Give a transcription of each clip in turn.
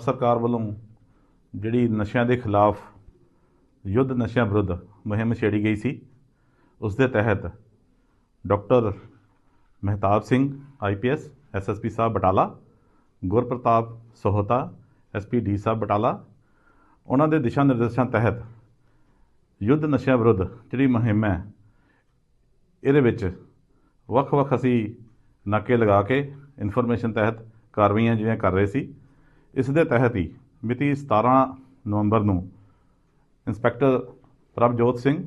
ਸਰਕਾਰ ਵੱਲੋਂ ਜਿਹੜੀ ਨਸ਼ਿਆਂ ਦੇ ਖਿਲਾਫ ਯੁੱਧ ਨਸ਼ਿਆਂ ਵਿਰੁੱਧ ਮੁਹਿੰਮ ਛੇੜੀ ਗਈ ਸੀ, ਉਸ ਦੇ ਤਹਿਤ doctor Mehtab Singh IPS SSP ਸਾਹਿਬ ਬਟਾਲਾ, ਗੁਰਪ੍ਰਤਾਪ ਸੋਹਤਾ ਐਸਪੀ ਡੀ ਸਾਹਿਬ ਬਟਾਲਾ, ਉਹਨਾਂ ਦੇ ਦਿਸ਼ਾ ਨਿਰਦੇਸ਼ਾਂ ਤਹਿਤ ਯੁੱਧ ਨਸ਼ਿਆਂ ਵਿਰੁੱਧ ਜਿਹੜੀ ਮੁਹਿੰਮ ਹੈ, ਇਹਦੇ ਵਿੱਚ ਵੱਖ-ਵੱਖ ਅਸੀਂ ਨਾਕੇ ਲਗਾ ਕੇ ਇਨਫੋਰਮੇਸ਼ਨ ਤਹਿਤ ਕਾਰਵਾਈਆਂ ਜਿਹੜੀਆਂ ਕਰ ਰਹੇ ਸੀ। ਇਸ ਦੇ ਤਹਿਤ ਹੀ ਮਿਤੀ 17 ਨਵੰਬਰ ਨੂੰ ਇੰਸਪੈਕਟਰ ਪ੍ਰਭਜੋਤ ਸਿੰਘ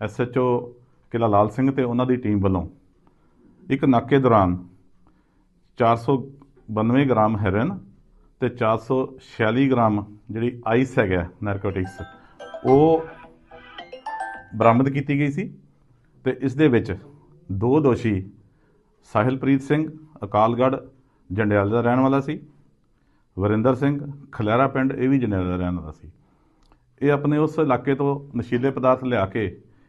ਐਸਐਚਓ ਕਿਲਾ ਲਾਲ ਸਿੰਘ ਤੇ ਉਹਨਾਂ ਦੀ ਟੀਮ ਵੱਲੋਂ ਇੱਕ ਨਾਕੇ ਦੌਰਾਨ 492 ਗ੍ਰਾਮ ਹੈਰੋਇਨ ਤੇ 446 ਗ੍ਰਾਮ ਜਿਹੜੀ ਆਈਸ ਹੈਗਾ ਨਾਰਕੋਟਿਕਸ ਉਹ ਬਰਾਮਦ ਕੀਤੀ ਗਈ ਸੀ ਤੇ ਇਸ ਦੇ ਵਿੱਚ ਦੋ ਦੋਸ਼ੀ ਸਾਹਿਲਪ੍ਰੀਤ ਸਿੰਘ ਅਕਾਲਗੜ੍ਹ, ਜੰਡਿਆਲ ਦਾ ਰਹਿਣ ਵਾਲਾ ਸੀ ਵਰਿੰਦਰ ਸਿੰਘ ਖਲੈਰਾ ਪਿੰਡ ਇਹ ਵੀ ਦਾ ਰਹਿਣ ਵਾਲਾ ਸੀ। ਇਹ ਆਪਣੇ ਉਸ ਇਲਾਕੇ ਤੋਂ ਨਸ਼ੀਲੇ ਪਦਾਰਥ ਲਿਆ ਕੇ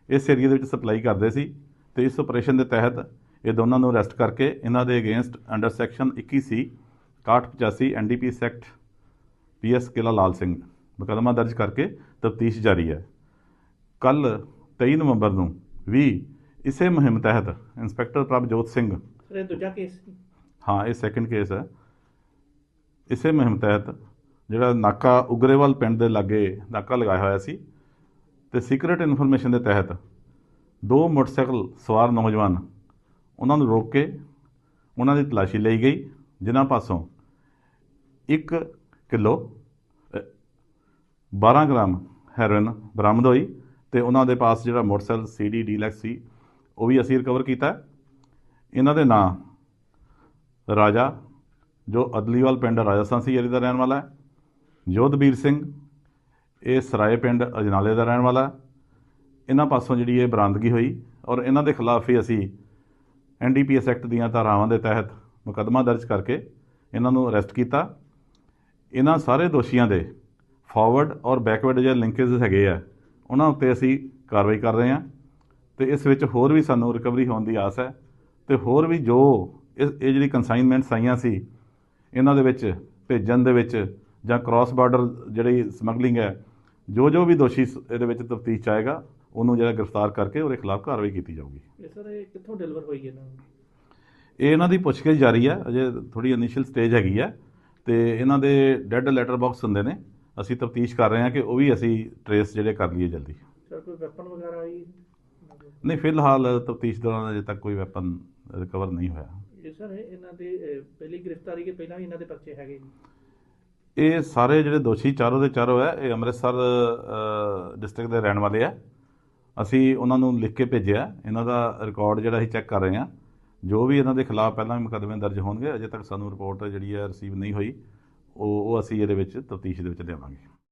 ਇਸ ਏਰੀਆ ਦੇ ਵਿੱਚ ਸਪਲਾਈ ਕਰਦੇ ਸੀ ਤੇ ਇਸ ਆਪਰੇਸ਼ਨ ਦੇ ਤਹਿਤ ਇਹ ਦੋਨਾਂ ਨੂੰ ਅਰੈਸਟ ਕਰਕੇ ਇਹਨਾਂ ਦੇ against under section 21 C 6185 NDP S act PS Qila Lal Singh ਮੁਕੱਦਮਾ ਦਰਜ ਕਰਕੇ ਤਫਤੀਸ਼ ਜਾਰੀ ਹੈ। ਕੱਲ 23 ਨਵੰਬਰ ਨੂੰ ਵੀ ਇਸੇ ਮੁਹਿੰਮ ਤਹਿਤ ਇੰਸਪੈਕਟਰ ਪ੍ਰਭਜੋਤ ਸਿੰਘ ਇਹ ਦੂਜਾ ਕੇਸ ਹਾਂ ਇਹ ਸੈਕੰਡ ਕੇਸ ਹੈ। ਇਸੇ ਮੁਹਿੰਮ ਤਹਿਤ ਜਿਹੜਾ ਨਾਕਾ ਉਗਰੇਵਾਲ ਪਿੰਡ ਦੇ ਲਾਗੇ ਨਾਕਾ ਲਗਾਇਆ ਹੋਇਆ ਸੀ ਤੇ ਸੀਕ੍ਰੀਟ ਇਨਫੋਰਮੇਸ਼ਨ ਦੇ ਤਹਿਤ ਦੋ ਮੋਟਰਸਾਈਕਲ ਸਵਾਰ ਨੌਜਵਾਨ ਉਹਨਾਂ ਨੂੰ ਰੋਕ ਕੇ ਉਹਨਾਂ ਦੀ ਤਲਾਸ਼ੀ ਲਈ ਗਈ ਜਿਨ੍ਹਾਂ ਪਾਸੋਂ 1 ਕਿਲੋ ਅ, 12 ਗ੍ਰਾਮ ਹੈਰੋਇਨ ਬਰਾਮਦ ਹੋਈ ਤੇ ਉਹਨਾਂ ਦੇ ਪਾਸ ਜਿਹੜਾ ਮੋਟਰਸਾਈਕਲ ਸੀਡੀ ਡੀਲੈਕਸ ਸੀ ਉਹ ਵੀ ਅਸੀਂ ਰਿਕਵਰ ਕੀਤਾ। ਇਹਨਾਂ ਦੇ ਨਾਂ ਰਾਜਾ ਜੋ ਅਦਲੀਵਾਲ ਪਿੰਡ ਰਾਜਸਥਾਨ ਸੀ ਏਰੀ ਦਾ ਰਹਿਣ ਵਾਲਾ ਹੈ, ਜੋਧਬੀਰ ਸਿੰਘ, ਇਹ ਸਰਾਏ ਪਿੰਡ ਅਜਨਾਲੇ ਦਾ ਰਹਿਣ ਵਾਲਾ ਇਹਨਾਂ ਪਾਸੋਂ ਜਿਹੜੀ ਇਹ ਬਰਾਮਦਗੀ ਹੋਈ ਔਰ ਇਹਨਾਂ ਦੇ ਖਿਲਾਫ ਹੀ ਅਸੀਂ ਐਨਡੀਪੀਐਸ ਐਕਟ ਦੀਆਂ ਧਾਰਾਵਾਂ ਦੇ ਤਹਿਤ ਮੁਕੱਦਮਾ ਦਰਜ ਕਰਕੇ ਇਹਨਾਂ ਨੂੰ ਅਰੈਸਟ ਕੀਤਾ। ਇਹਨਾਂ ਸਾਰੇ ਦੋਸ਼ੀਆਂ ਦੇ ਫਾਰਵਰਡ ਔਰ ਬੈਕਵਰਡ ਜਿਹੜੇ ਲਿੰਕੇਜ ਹੈਗੇ ਆ, ਉਹਨਾਂ ਉੱਤੇ ਅਸੀਂ ਕਾਰਵਾਈ ਕਰ ਰਹੇ ਹਾਂ ਤੇ ਇਸ ਵਿੱਚ ਹੋਰ ਵੀ ਸਾਨੂੰ ਰਿਕਵਰੀ ਹੋਣ ਦੀ ਆਸ ਹੈ ਤੇ ਹੋਰ ਵੀ ਜੋ ਇਹ ਇਹ ਜਿਹੜੀ ਕਨਸਾਈਨਮੈਂਟਸ ਆਈਆਂ ਸੀ ਇਹਨਾਂ ਦੇ ਵਿੱਚ ਭੇਜਣ ਦੇ ਵਿੱਚ ਜਾਂ ਕ੍ਰਾਸ ਬਾਰਡਰ ਜਿਹੜੀ ਸਮਗਲਿੰਗ ਹੈ ਜੋ ਜੋ ਵੀ ਦੋਸ਼ੀ ਇਹਦੇ ਵਿੱਚ ਤਫਤੀਸ਼ ਚਾਹੇਗਾ ਉਹਨੂੰ ਜਿਹੜਾ ਗ੍ਰਿਫਤਾਰ ਕਰਕੇ ਉਹਦੇ ਖਿਲਾਫ ਕਾਰਵਾਈ ਕੀਤੀ ਜਾਊਗੀ। ਇਹ ਸਰ ਇਹ ਕਿੱਥੋਂ ਡਿਲੀਵਰ ਹੋਈ ਇਹਨਾਂ ਨੂੰ? ਇਹ ਇਹਨਾਂ ਦੀ ਪੁੱਛਗਿੱਛ ਜਾਰੀ ਹੈ ਅਜੇ ਥੋੜੀ ਇਨੀਸ਼ੀਅਲ ਸਟੇਜ ਹੈਗੀ ਹੈ ਤੇ ਇਹਨਾਂ ਦੇ ਡੈੱਡ ਲੈਟਰ ਬਾਕਸ ਹੁੰਦੇ ਨੇ ਅਸੀਂ ਤਫਤੀਸ਼ ਕਰ ਰਹੇ ਹਾਂ ਕਿ ਉਹ ਵੀ ਅਸੀਂ ਟਰੇਸ ਜਿਹੜੇ ਕਰ ਲਈਏ ਜਲਦੀ। ਸਰ ਕੋਈ ਵੈਪਨ ਵਗੈਰਾ ਆਈ? ਨਹੀਂ ਫਿਲਹਾਲ ਤਫਤੀਸ਼ ਦੌਰਾਨ ਅਜੇ ਤੱਕ ਕੋਈ ਵੈਪਨ ਰਿਕਵਰ ਨਹੀਂ ਹੋਇਆ। ਇਹ ਸਰ, ਇਹਨਾਂ ਦੇ ਪਹਿਲੀ ਗ੍ਰਿਫਤਾਰੀ ਕੇ ਪਹਿਲਾਂ ਵੀ ਇਹਨਾਂ ਦੇ ਪਰਚੇ ਹੈਗੇ ਜੀ? ਇਹ ਸਾਰੇ ਜਿਹੜੇ ਦੋਸ਼ੀ ਚਾਰੋਂ ਦੇ ਚਾਰੋਂ ਹੈ, ਇਹ ਅੰਮ੍ਰਿਤਸਰ ਡਿਸਟ੍ਰਿਕਟ ਦੇ ਰਹਿਣ ਵਾਲੇ ਆ। ਅਸੀਂ ਉਹਨਾਂ ਨੂੰ ਲਿਖ ਕੇ ਭੇਜਿਆ ਇਹਨਾਂ ਦਾ ਰਿਕਾਰਡ ਜਿਹੜਾ ਅਸੀਂ ਚੈੱਕ ਕਰ ਰਹੇ ਹਾਂ। ਜੋ ਵੀ ਇਹਨਾਂ ਦੇ ਖਿਲਾਫ ਪਹਿਲਾਂ ਵੀ ਮੁਕੱਦਮੇ ਦਰਜ ਹੋਣਗੇ, ਅਜੇ ਤੱਕ ਸਾਨੂੰ ਰਿਪੋਰਟ ਜਿਹੜੀ ਹੈ ਰਿਸੀਵ ਨਹੀਂ ਹੋਈ। ਉਹ ਉਹ ਅਸੀਂ ਇਹਦੇ ਵਿੱਚ ਤਫਤੀਸ਼ ਦੇ ਵਿੱਚ ਲਿਆਵਾਂਗੇ।